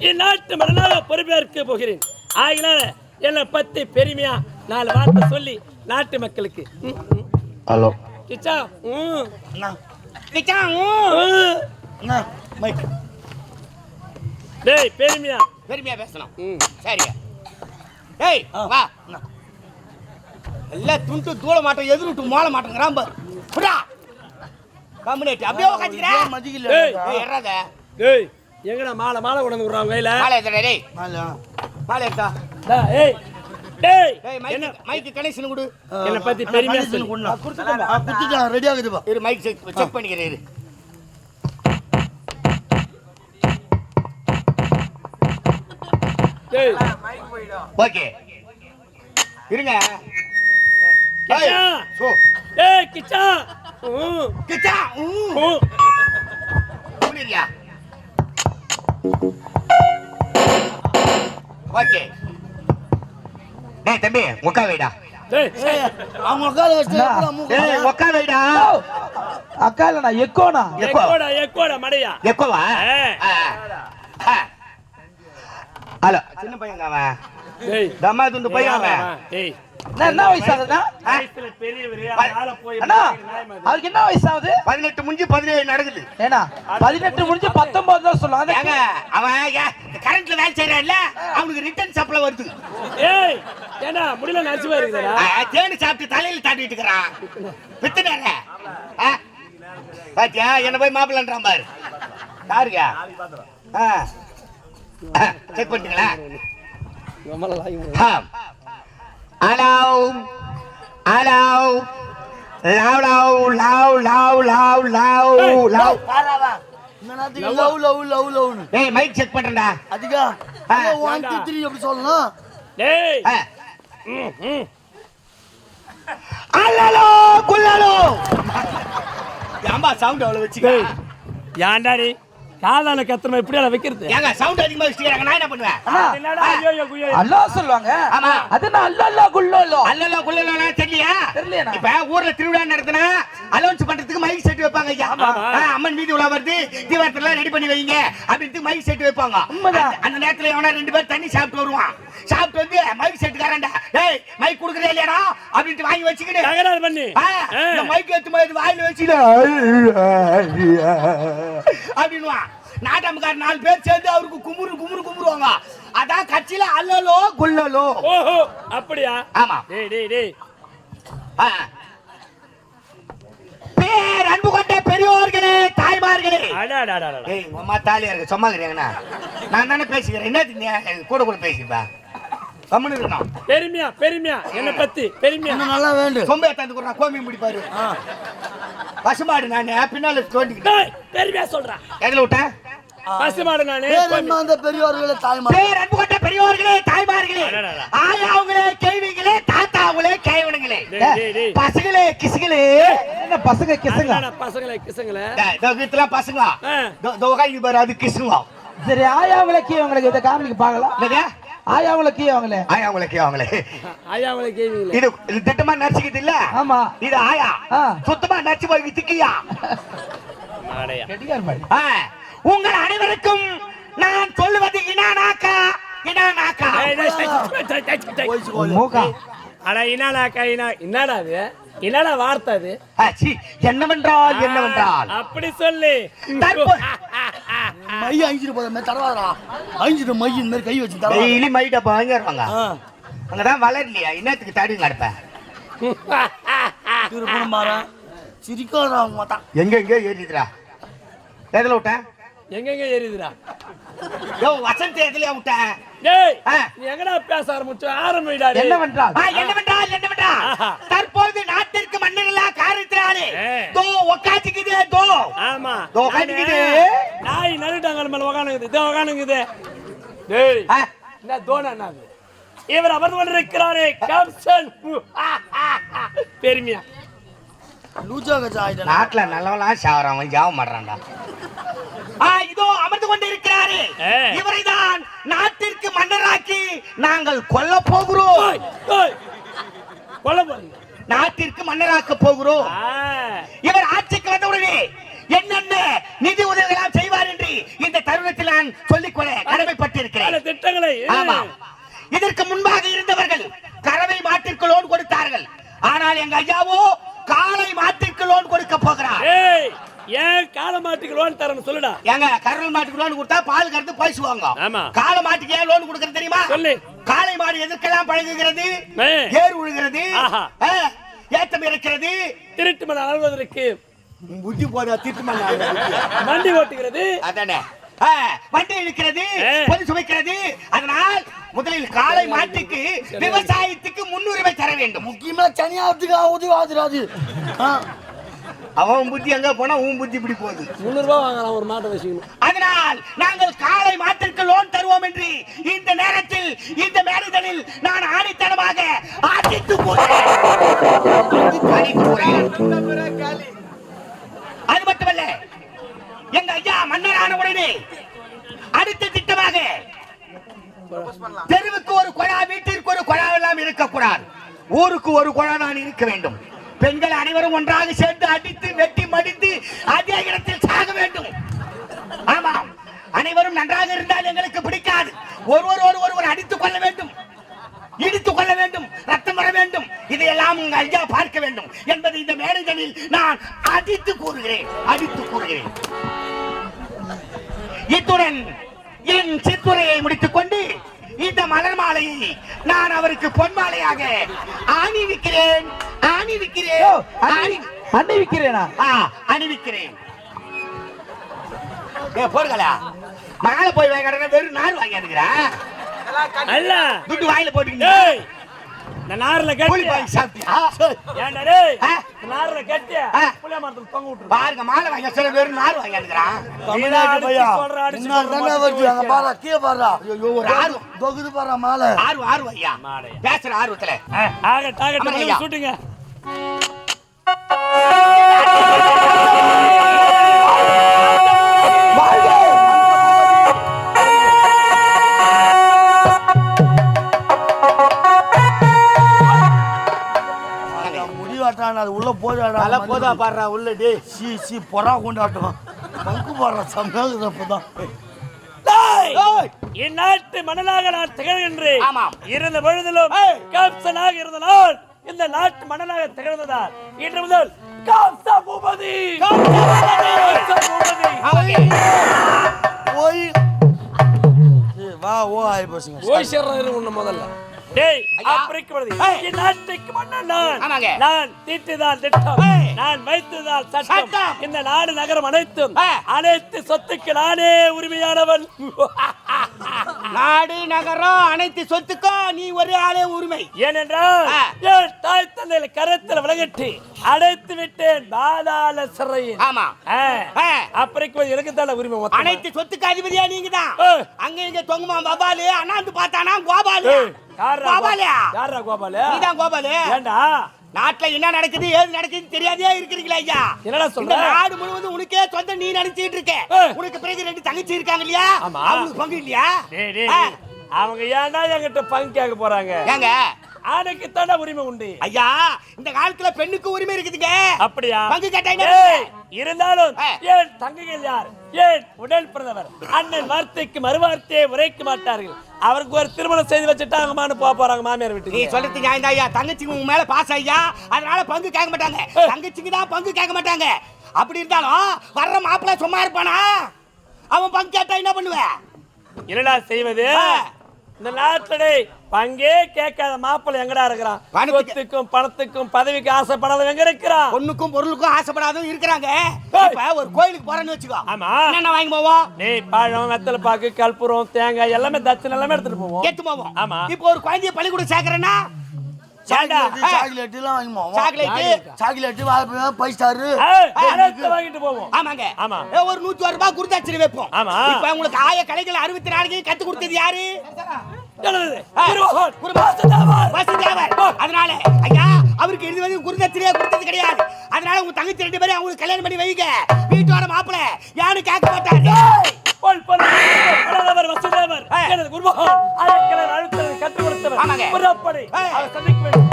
இந்நாட்டு மன்னனாக பொறுப்பேற்க போகிறேன். ஆகினால என்னை பத்தி பெருமையா நாலு வார்த்தை சொல்லி நாட்டு மக்களுக்கு. ம், ம். ஹலோ கிச்சா ம், அண்ணா கிச்சா ம். மைக் டேய் பெருமையா. பெருமையா பேசணும். ம். சரியா. ஏய் வா அண்ணா. எல்லாம் துண்டு தூள மாட்டோம் எதிர்விட்டு மோள மாட்டோங்கிறான் பாரு. புடா கம்முனேட்டு அப்படியே உட்காந்துக்கிறேன் மதிக்கல ஏய், எறாத டேய். எங்கடா மாலை மாலை கொண்டு வந்து விடுறாங்க கையில? மாலை எடுத்துடா டேய். மாலையா? மாலை எடுத்தா? டா, ஏய் டேய். ஏய் என்ன? மைக் மைக்கு கனெக்ஷன் கொடு. என்னை பத்தி பெருமையா சொல்லு. ஆ, குடுத்துட்டேன், ரெடி ஆகுதுப்பா இரு மைக் செக் செக் பண்ணிக்கிறேன் இரு. டேய். ஓகே. இருங்க. கிச்சா. சோ. ஏய் கிச்சா. கிச்சா ஊ ம். புரியுறியா ஓகே. டேய் தம்பி உட்கா வைடா அவங்க உட்கார வச்சுட்டு அண்ணா. எப்படிடா மூக்கு? டேய் வரும்? உட்கா வைடா அக்கா இல்ல நான் எக்கோனா? எக்கோடா எக்கோடா மடையா. எக்கோவா. ஹலோ. சின்ன பையங்க அவன். தம்மா துண்டு பையன் என்ன வயசு இது? அவருக்கு என்ன வயசு ஆகுது? பதினெட்டு முடிஞ்சு பதினேழு நடக்குது. ஏன்னா பதினெட்டு முடிஞ்சு பத்தொன்பது தான் சொல்லுவாங்க. அவன் கரண்ட்ல வேலை செய்யறான்ல அவனுக்கு ரிட்டர்ன் சப்ளை வருது. ஏய் ஏண்டா முடியல நச்சுவா இருக்குடா ஆ, தேனு சாப்பிட்டு தலையில தாட்டிட்டு இருக்கிறான். பித்துனாங்க பாத்தியா என்ன போய் மாப்பிள்ளன்றான் பாரு. யாருக்கா செக் பண்ணிட்டீங்களா? Hello hello love love love love love love love வாடா, இந்த நேரத்துக்கு லவ் லவ் லவ் லவ்னு ஏய் மைக் செக் பண்றேன்டா அதுக்கா ஆ, ஒன் டூ த்ரீ அப்படி சொல்லணும் டேய் ஆ. ம், ம். அல்லலோ குல்லலோ ஏம்பா சவுண்ட் அவ்வளவு வச்சுக்க டேய் ஏன்டா நீ காதால கத்துறமா இப்படியா வைக்கிறது? ஏங்க சவுண்ட் அதிகமா வச்சுக்கிறாங்க நான் என்ன பண்ணுவேன்? அண்ணா அது என்னடா ஐயோ ஐயோ குய்யோ அல்லா சொல்லுவாங்க. ஆமா. அது நான் அல்லா அல்லா குள்ளோ அல்லலோ குல்லலோ தெரியலையா? தெரியலையாண்ணா. இப்ப ஊர்ல திருவிழா நடத்தினா அலௌன்ஸ் பண்றதுக்கு மைக் செட் வைப்பாங்க ஐயா. அம்மன் வீதி உலா வருது. தீபாவளி ரெடி பண்ணி வைங்க. அப்படின்ட்டு மைக் செட் வைப்பாங்க. அந்த- நேரத்துல எவனா ரெண்டு பேர் தண்ணி சாப்பிட்டு வருவான். சாப்பிட்டு வந்து மைக் செட்டுக்காரன்டா டேய் மைக் குடுக்குறே இல்லையாடா? அப்படின்ட்டு வாங்கி வச்சுக்கிட்டு. தகராறு பண்ணி. இந்த மைக் எடுத்து மாதிரி வாயில வச்சுக்கிட்டு அப்படின்னுவான். நாட்டம்கார நாலு பேர் சேர்ந்து அவருக்கு குமுறு குமுறு குமுறுவாங்க. அதான் கட்சியில அல்லலோ குல்லலோ. ஓஹோ அப்படியா? ஆமா. டேய் டேய் டேய் ஆ. பேர் அன்பு கொண்ட பெரியோர்களே தாய்மார்களே. ஏய் அம்மா தாலியா இருக்கு சும்மா இருக்கிறீங்கண்ணா. நான் தானே பேசிக்கிறேன். எனக்கு கூட கூட பேசிப்பா. கம்முன்னு இருக்கணும். பெருமையா பெருமையா? என்ன பத்தி பெருமையா? நல்லா வேண்டும் சொம்பை தந்து கூட கோமி முடிப்பாரு பசுமாடு நான் பின்னால தோண்டிக்கிட்டேன் டேய் பெருமையா சொல்றா. எதுல விட்டேன் பசுமாடு நானு பேர் என்ன அந்த பெரியவர்களே தாய்மா பேர் அன்பு கொண்ட பெரியோர்களே தாய்மார்களே. ஆயாவுங்களே கேள்விகளே தாத்தாவுங்களே கேவனுங்களே. பசங்களே கிசுகளே. என்ன பசங்க கிசங்க பசங்களே கிசங்களே இதெல்லாம் பசங்க ஆ. இதோ உட்காந்து பாரு அது கிசுங்க சரி ஆயாவுல கீ அவங்களுக்கு இதை காமிக்கு பார்க்கலாம் அவங்களே இது இது திட்டமா நடிச்சுக்கிட்டு இல்ல ஆமா இது ஆயா. சுத்தமா நடிச்சு போய் திக்கியா உங்கள் அனைவருக்கும் நான் சொல்லுவது இனானாக்கா இனானாக்கா. மூக்கா அட இனாலாக்கா இனா என்னடா அது? என்னடா வார்த்தை அது? என்னவென்றால் என்னவென்றால்? அப்படி சொல்லு. மை அழிஞ்சிட்டு போதும் தடவாதடா. அழிஞ்சிட்டு மை இந்த மாதிரி கை வச்சு தடவாத டெய்லி மைட்ட வாங்கிடுவாங்க ஆ, அங்கதான் வளரலையா? இன்னத்துக்கு தடி நடப்ப திருப்பணம் பாரு சிரிக்காதடா அவங்க மாட்டான் எங்க எங்க ஏறிதுடா எதுல விட்டேன்? எங்கெங்க எரியுதுடா யோ வசந்த் எதுலயா விட்டேன்? டேய். நீ எங்கடா பேச ஆரம்பிச்சு? ஆரம்பிடா. என்னவென்றால்? என்னவென்றால் என்னவென்றால்? ஆஹா. தற்போது நாட்டிற்கு மன்னர்களா காரணத்தினாலே. தோ உக்காச்சிக்குது தோ. ஆமா. இதோ உக்காந்துக்குது. நானு நாய் நடுட்டாங்கல் மேல உக்காந்துக்குது இதோ உக்காந்துக்குது. டேய் என்ன தோணா என்னது? இவர் அமர்ந்து கொண்டிருக்கிறாரே கம்சன். பெருமையா. லூஜா ஆயிட்டா நாட்டுல நல்லவனா சாவறான் அவன் ஜாவ மாட்டான்டா ஆ, இதோ அமர்ந்து கொண்டிருக்கிறாரே. ஏ. இவரைதான் நாட்டிற்கு மன்னராக்கி நாங்கள் கொல்ல போகிறோம். கொல்ல போறீங்க. நாட்டிற்கு மன்னராக்க போகிறோம். இவர் ஆட்சிக்கு வந்தவுடனே என்னென்ன நிதி உதவிகளாம் செய்வார் என்று இந்த தருணத்தில் நான் சொல்லிக்கொள்ள கடமைப்பட்டிருக்கிறேன். பல திட்டங்களை ஆமா. இதற்கு முன்பாக இருந்தவர்கள் கறவை மாட்டிற்கு லோன் கொடுத்தார்கள். ஆனால் எங்க ஐயாவோ காளை மாட்டிற்கு லோன் கொடுக்க போகிறார். ஏன் கால மாட்டுக்கு லோன் தரணும் சொல்லுடா. ஏங்க கறவை மாட்டுக்கு லோன் கொடுத்தா பால் கறந்து பேசுவாங்க ஆமா. காளை மாட்டுக்கு ஏன் லோன் கொடுக்கறது தெரியுமா? சொல்லு. காளை மாடு எதற்கெல்லாம் பழகுகிறது. ஏர் உழுகிறது. ஏத்தம் இருக்கிறது திருட்டு மணி அழுவதற்கு புத்தி போதா திட்டு மண்டி ஓட்டுகிறது. அதானே. ஆ, வண்டி இழுக்கிறது. பொது சுமைக்கிறது. அதனால் முதலில் காளை மாட்டுக்கு விவசாயத்துக்கு முன்னுரிமை தர வேண்டும். முக்கியமா தனியாவதுக்கு உதவி ஆகுது அவன் புத்தி எங்க போனா உன் புத்தி இப்படி போகுது. முந்நூறு ரூபாய் வாங்கலாம் ஒரு மாட்டை வச்சுக்கணும். அதனால் நாங்கள் காளை மாட்டிற்கு லோன் தருவோம் என்று இந்த நேரத்தில் இந்த மேடைதலில் நான் ஆணித்தனமாக போகிறேன். அது மட்டுமல்ல எங்க ஐயா மன்னரான உடனே அடுத்த திட்டமாக தெருவுக்கு ஒரு குழா வீட்டிற்கு ஒரு குழா எல்லாம் இருக்கக்கூடாது. ஊருக்கு ஒரு குழா நான் இருக்க வேண்டும். பெண்கள் அனைவரும் ஒன்றாக சேர்ந்து அடித்து வெட்டி மடித்து அதே இடத்தில் சாக வேண்டும். ஆமாம் அனைவரும் நன்றாக இருந்தால் எங்களுக்கு பிடிக்காது. ஒருவர் ஒருவர் அடித்துக் கொள்ள வேண்டும். இடித்துக் கொள்ள வேண்டும். ரத்தம் வர வேண்டும். இதையெல்லாம் உங்க ஐயா பார்க்க வேண்டும் என்பதை இந்த மேடைகளில் நான் அடித்து கூறுகிறேன் அடித்து கூறுகிறேன். இத்துடன் என் சித்துரையை முடித்துக் கொண்டு இந்த மலர் மாலையை நான் அவருக்கு பொன் மாலையாக அணிவிக்கிறேன் அணிவிக்கிறேன் அணிவிக்கிறேன் ஏ போடுங்களா மகால போய் வாங்கினா வெறும் நார் வாங்கியாந்துக்கிறா. அல்ல துட்டு வாயில போட்டுக்கிங்க ஏய். இந்த நார்ல கட்டி சாப்பிட்டியா? ஏன்டா டேய் நார்ல கட்டி. புளிய மரத்துல தொங்க பாருங்க மாலை வாங்கி சொல்ல வெறும் நார் தமிழ்நாட்டு பையா? முன்னாடி தானே வருது அங்க பாரு கீழே பாரு ஐயோ ஒரு ஆர்வம். தொகுது பாரு மாலை. ஆர்வம் ஆர்வம் ஐயா. பேசுற ஆர்வத்துல. சுட்டுங்க. உள்ள போதாடா தலை போதா பாடுறா உள்ள டே சி சி பொறா கொண்டாட்டம். பங்கு போடுற சமையல் அப்பதான்! இந்நாட்டு மணலாக நான் திகழ்கின்றேன். இருந்த பொழுதிலும்! காப்சனாக இருந்த நான் இந்த நாட்டு மணலாக திகழ்ந்ததால் இன்று முதல் காப்சா பூபதி போய் வா ஓ ஆயி போச்சுங்க ஓய் சேர்றாரு உன்ன முதல்ல. டேய் ஏய். இந்நாட்டுக்கு மன்னன் நான். நான் தீட்டுதான் திட்டம். நான் வைத்ததால் சட்டம். இந்த நாடு நகரம் அனைத்தும். அனைத்து சொத்துக்கு நானே உரிமையானவன் நாடு நகரம் அனைத்து சொத்துக்கும் நீ ஒரு ஆளே உரிமை ஏனென்றால். என் தாய் தந்தையில கரத்தில் விலகட்டி அடைத்து விட்டேன் பாதாள சிறையில் ஆமா. அப்புறம் எனக்கு தானே உரிமை. அனைத்து சொத்துக்கு அதிபதியா நீங்க தான். அங்க இங்க தொங்குமா பபாலு அண்ணாந்து பார்த்தானா கோபாலு கோபாலு. நீதான் கோபாலு. ஏண்டா? நாட்டுல என்ன நடக்குது ஏது நடக்குது தெரியாதே இருக்கிறீங்களா ஐயா? என்னடா சொல்ற? நாடு முழுவதும் உனக்கே சொந்த நீ நினைச்சிட்டு இருக்க. உனக்கு பிறகு ரெண்டு தங்கச்சி இருக்காங்க இல்லையா. அவங்களுக்கு பங்கு இல்லையா. அவங்க ஏன்டா என்கிட்ட பங்கு கேட்க போறாங்க? ஏங்க. ஆணுக்கு தானே உரிமை உண்டு. ஐயா இந்த காலத்துல பெண்ணுக்கு உரிமை இருக்குதுங்க. அப்படியா? பங்கு கேட்டா என்ன ஏய், இருந்தாலும். ஏன் தங்கைகள் யார்? ஏன் உடல் பிறந்தவர். அண்ணன் வார்த்தைக்கு மறுவார்த்தையை உரைக்க மாட்டார்கள். அவருக்கு ஒரு திருமணம் செய்து வச்சுட்டாங்கம்மான்னு போக போறாங்க மாமியார் நீ வீட்டுக்கு சொல்றது நியாயம் ஐயா. தங்கச்சிங்க உங்க மேல பாஸ் ஐயா. அதனால பங்கு கேட்க மாட்டாங்க. தங்கச்சிக்கு தான் பங்கு கேட்க மாட்டாங்க. அப்படி இருந்தாலும் வர்ற மாப்பிள்ளை சும்மா இருப்பானா? அவன் பங்கு கேட்டா என்ன பண்ணுவ? என்னடா செய்வது. இந்த நாட்டுல பங்கே கேட்காத மாப்பிள்ளை எங்கடா இருக்கிறான்? பணத்துக்கு- சொத்துக்கும் பணத்துக்கும் பதவிக்கு ஆசைப்படாத எங்க இருக்கிறான்? பொண்ணுக்கும் பொருளுக்கும் ஆசைப்படாதவும் இருக்கிறாங்க. ஒரு கோயிலுக்கு போறேன்னு வச்சுக்கோ. ஆமா. என்னென்ன வாங்கி போவோம்? டேய் பழம் வெத்தலை பாக்கு கற்பூரம் தேங்காய் எல்லாமே தட்சணை எல்லாமே எடுத்துட்டு போவோம். கெத்து போவோம். ஆமா. இப்போ ஒரு குழந்தைய பள்ளிக்கூடம் சேர்க்கறேன்னா? சாக்லேட் வாங்கிட்டு போவோம். ஆமாங்க. ஆமா. ஒரு நூத்தி ரூபாய் குருதாட்சணை வைப்போம். ஆமா. இப்ப உங்களுக்கு ஆய கலைகள் அறுபத்தி நாலுக்கு கத்து கொடுத்தது யாரு? அதனால ஐயா அவருக்கு இது வரைக்கும் குருதட்சணையே கொடுத்தது கிடையாது. அதனால உங்க தங்கச்சி ரெண்டு பேரும் அவங்களுக்கு கல்யாணம் பண்ணி வைங்க. வீட்டோட மாப்பிள யாரும் கேட்க மாட்டாரு. குருமகன். கற்றுக் கொடுத்தவர். ஆமாங்க. சந்திக்க வேண்டும்.